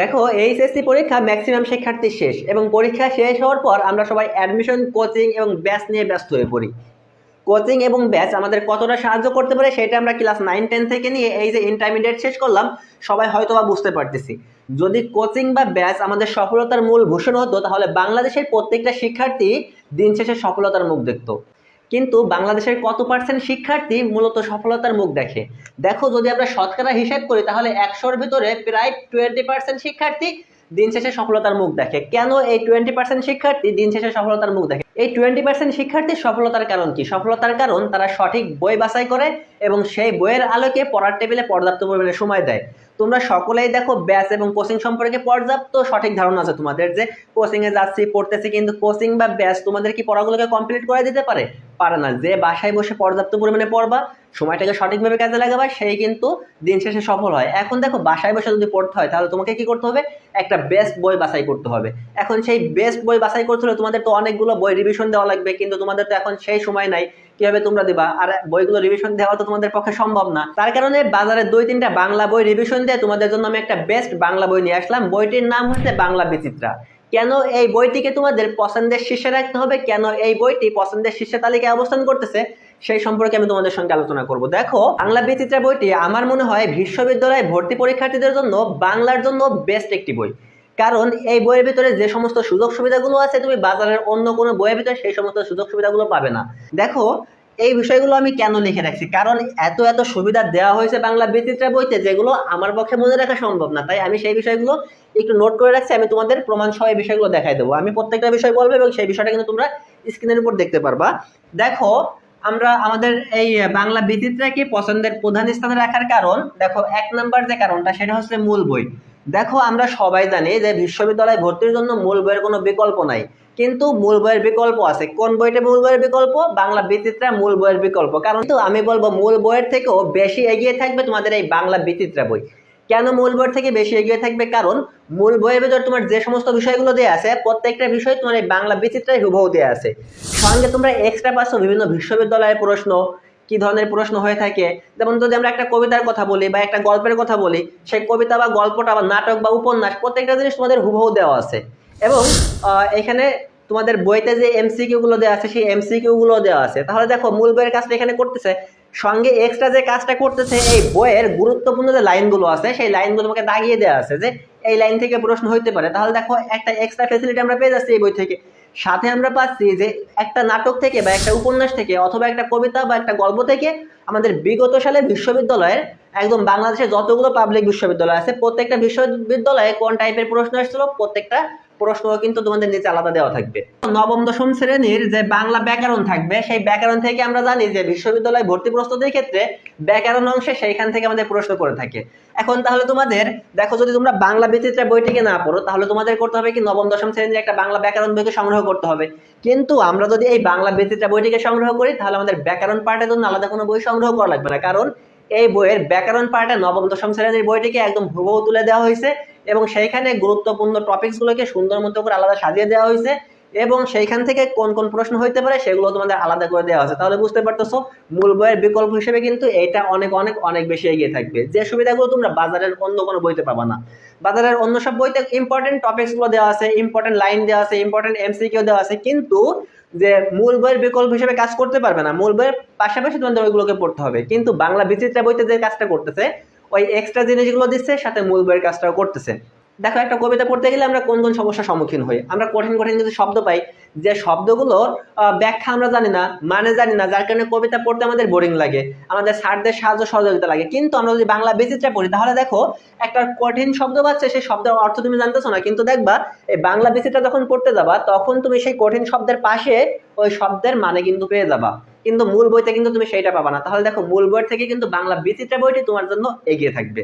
দেখো এইচএসসি পরীক্ষা ম্যাক্সিমাম শিক্ষার্থী শেষ এবং পরীক্ষা শেষ হওয়ার পর আমরা সবাই অ্যাডমিশন কোচিং এবং ব্যাচ নিয়ে ব্যস্ত হয়ে পড়ি। কোচিং এবং ব্যাচ আমাদের কতটা সাহায্য করতে পারে সেটা আমরা ক্লাস নাইন টেন থেকে নিয়ে এই যে ইন্টারমিডিয়েট শেষ করলাম, সবাই হয়তো বা বুঝতে পারতেছি। যদি কোচিং বা ব্যাচ আমাদের সফলতার মূল ভূষণ হতো, তাহলে বাংলাদেশের প্রত্যেকটা শিক্ষার্থী দিন শেষে সফলতার মুখ দেখতো। কিন্তু বাংলাদেশের কত পার্সেন্ট শিক্ষার্থী মূলত সফলতার মুখ দেখে? দেখো, যদি আমরা শতকরা হিসাব করি, তাহলে একশোর ভিতরে প্রায় টোয়েন্টি পার্সেন্ট শিক্ষার্থী দিন শেষে সফলতার মুখ দেখে। কেন এই টোয়েন্টি পার্সেন্ট শিক্ষার্থী দিন শেষে সফলতার মুখ দেখে? এই টোয়েন্টি পার্সেন্ট শিক্ষার্থীর সফলতার কারণ কি? সফলতার কারণ তারা সঠিক বই বাছাই করে এবং সেই বইয়ের আলোকে পড়ার টেবিলে পর্যাপ্ত পরিমাণে সময় দেয়। তোমরা সকলেই দেখো ব্যাচ এবং কোচিং সম্পর্কে পর্যাপ্ত সঠিক ধারণা আছে তোমাদের যে কোচিং এ যাচ্ছি, পড়তেছি, কিন্তু কোচিং বা ব্যাচ তোমাদের কি পড়াগুলোকে কমপ্লিট করে দিতে পারে? পারে না। যে বাসায় বসে পর্যাপ্ত পরিমাণে পড়বা, সময়টাকে সঠিকভাবে কাজে লাগাবা, সেই কিন্তু দিন শেষে সফল হয়। এখন দেখো, বাসায় বসে যদি পড়তে হয়, তাহলে তোমাকে কি করতে হবে? একটা বেস্ট বই বাছাই করতে হবে। এখন সেই বেস্ট বই বাছাই করতে হলে তোমাদের তো অনেকগুলো বই রিভিশন দেওয়া লাগবে, কিন্তু তোমাদের তো এখন সেই সময় নাই। কীভাবে তোমরা দিবা? আর বইগুলো রিভিশন দেওয়া তো তোমাদের পক্ষে সম্ভব না। তার কারণে বাজারে দুই তিনটা বাংলা বই রিভিশন দিয়ে তোমাদের জন্য আমি একটা বেস্ট বাংলা বই নিয়ে আসলাম। বইটির নাম হচ্ছে বাংলা বিচিত্রা। কেন এই বইটিকে তোমাদের পছন্দের শীর্ষে রাখতে হবে? কেন এই বইটি পছন্দের শীর্ষে তালিকায় অবস্থান করতেছে? সেই সম্পর্কে আমি তোমাদের সঙ্গে আলোচনা করব। দেখো, বাংলা বিচিত্রা বইটি আমার মনে হয় বিশ্ববিদ্যালয়ে ভর্তি পরীক্ষার্থীদের জন্য বাংলার জন্য বেস্ট একটি বই। কারণ এই বইয়ের ভিতরে যে সমস্ত সুযোগ সুবিধাগুলো আছে, তুমি বাজারের অন্য কোনো বইয়ের ভিতরে সেই সমস্ত সুযোগ সুবিধাগুলো পাবে না। দেখো এই বিষয়গুলো আমি কেন লিখে রাখছি? কারণ এত এত সুবিধা দেওয়া হয়েছে বাংলা বিচিত্রা বইতে যেগুলো আমার পক্ষে মনে রাখা সম্ভব না। তাই আমি সেই বিষয়গুলো একটু নোট করে রাখছি, আমি তোমাদের প্রমাণ সহ এই বিষয়গুলো দেখাই দেবো। আমি প্রত্যেকটা বিষয় বলব এবং সেই বিষয়টা কিন্তু তোমরা স্ক্রিনের উপর দেখতে পারবা। দেখো, আমরা আমাদের এই বাংলা বিচিত্রাকে পছন্দের প্রধান স্থানে রাখার কারণ, দেখো, এক নাম্বার যে কারণটা, সেটা হচ্ছে মূল বই। দেখো, আমরা সবাই জানি যে বিশ্ববিদ্যালয়ে ভর্তির জন্য মূল বইয়ের কোনো বিকল্প নাই। কিন্তু মূল বইয়ের বিকল্প আছে। কোন বইটা মূল বইয়ের বিকল্প? বাংলা বিচিত্রা মূল বইয়ের বিকল্প। কারণ তো আমি বলব, মূল বইয়ের থেকেও বেশি এগিয়ে থাকবে তোমাদের এই বাংলা বিচিত্রা বই। কেন মূল বইয়ের থেকে বেশি এগিয়ে থাকবে? কারণ মূল বইয়ের ভিতর তোমার যে সমস্ত বিষয়গুলো দেওয়া আছে, প্রত্যেকটা বিষয় তোমার এই বাংলা বিচিত্রায় হুবহু দেওয়া আছে। সঙ্গে তোমরা এক্সট্রা পাচ্ছ বিভিন্ন বিশ্ববিদ্যালয়ের প্রশ্ন কি ধরনের প্রশ্ন হয়ে থাকে? যেমন যদি আমরা একটা কবিতার কথা বলি বা একটা গল্পের কথা বলি, সেই কবিতা বা গল্পটা বা নাটক বা উপন্যাস প্রত্যেকটা জিনিস তোমাদের হুবহু দেওয়া আছে। এবং এখানে তোমাদের বইতে যে এমসিকিউ গুলো দেওয়া আছে, সেই এমসিকিউ গুলো দেওয়া আছে। তাহলে দেখো, মূল বইয়ের কাজটা এখানে করতেছে। সঙ্গে এক্সট্রা যে কাজটা করতেছে, এই বইয়ের গুরুত্বপূর্ণ যে লাইনগুলো আছে, সেই লাইনগুলো তোমাকে দাগিয়ে দেওয়া আছে যে, এই লাইন থেকে প্রশ্ন হইতে পারে। তাহলে দেখো, একটা এক্সট্রা ফেসিলিটি আমরা পেয়ে যাচ্ছি এই বই থেকে। সাথে আমরা পাচ্ছি যে একটা নাটক থেকে বা একটা উপন্যাস থেকে অথবা একটা কবিতা বা একটা গল্প থেকে আমাদের বিগত সালে বিশ্ববিদ্যালয়ের একদম বাংলাদেশের যতগুলো পাবলিক বিশ্ববিদ্যালয় আছে, প্রত্যেকটা বিশ্ববিদ্যালয়ে কোন টাইপের প্রশ্ন এসেছিল প্রত্যেকটা প্রশ্ন কিন্তু তোমাদের নিচে আলাদা দেওয়া থাকবে। নবম, দশম শ্রেণির যে বাংলা ব্যাকরণ থাকবে, সেই ব্যাকরণ থেকে আমরা জানি যে বিশ্ববিদ্যালয় ভর্তি প্রস্তুতির ক্ষেত্রে ব্যাকরণ অংশে সেইখান থেকে আমাদের প্রশ্ন করে থাকে। এখন তাহলে তোমাদের, দেখো যদি তোমরা বাংলা বিচিত্রা বইটিকে না পড়ো, তাহলে তোমাদের করতে হবে কি, নবম, দশম শ্রেণির একটা বাংলা ব্যাকরণ বইকে সংগ্রহ করতে হবে। কিন্তু আমরা যদি এই বাংলা বিচিত্রা বইটিকে সংগ্রহ করি, তাহলে আমাদের ব্যাকরণ পার্টের জন্য আলাদা কোনো বই সংগ্রহ করা লাগবে না। কারণ এই বইয়ের ব্যাকরণ পার্টে নবম, দশম শ্রেণির বইটিকে একদম হুবহু তুলে দেওয়া হয়েছে। এবং সেইখানে গুরুত্বপূর্ণ টপিকসগুলোকে সুন্দর মতো করে আলাদা সাজিয়ে দেওয়া হয়েছে এবং সেইখান থেকে কোন কোন প্রশ্ন হইতে পারে সেগুলো তোমাদের আলাদা করে দেওয়া আছে তাহলে বুঝতে পারতেছো, মূল বইয়ের বিকল্প হিসেবে কিন্তু এটা অনেক অনেক অনেক বেশি এগিয়ে থাকবে। যে সুবিধাগুলো তোমরা বাজারের অন্য কোনো বইতে পাবা না। বাজারের অন্য সব বইতে ইম্পর্টেন্ট টপিকসগুলো দেওয়া আছে ইম্পর্টেন্ট লাইন দেওয়া আছে ইম্পর্টেন্ট এমসিকিউ দেওয়া আছে, কিন্তু যে মূল বইয়ের বিকল্প হিসেবে কাজ করতে পারবে না, মূল বইয়ের পাশাপাশি তোমাদের ওইগুলোকে পড়তে হবে। কিন্তু বাংলা বিচিত্রা বইতে যে কাজটা করতেছে ওই এক্সট্রা জিনিসগুলো দিচ্ছে, সাথে মূল বইয়ের কাজটাও করতেছে। দেখো, একটা কবিতা পড়তে গেলে আমরা কোন কোন সমস্যার সম্মুখীন হই? আমরা কঠিন কঠিন কিছু শব্দ পাই, যে শব্দগুলোর ব্যাখ্যা আমরা জানি না মানে জানি না, যার কারণে কবিতা পড়তে আমাদের বোরিং লাগে, আমাদের স্যারদের সাহায্য সহযোগিতা লাগে। কিন্তু আমরা যদি বাংলা বিচিত্রা পড়ি, তাহলে দেখো, একটা কঠিন শব্দ পাচ্ছে, সেই শব্দের অর্থ তুমি জানতেছো না, কিন্তু দেখবা, এই বাংলা বিচিত্রা যখন পড়তে যাবা, তখন তুমি সেই কঠিন শব্দের পাশে ওই শব্দের মানে কিন্তু পেয়ে যাবা। কিন্তু মূল বইতে কিন্তু তুমি সেইটা পাবা না। তাহলে দেখো মূল বই থেকে কিন্তু বাংলা বিচিত্রা বইটি তোমার জন্য এগিয়ে থাকবে।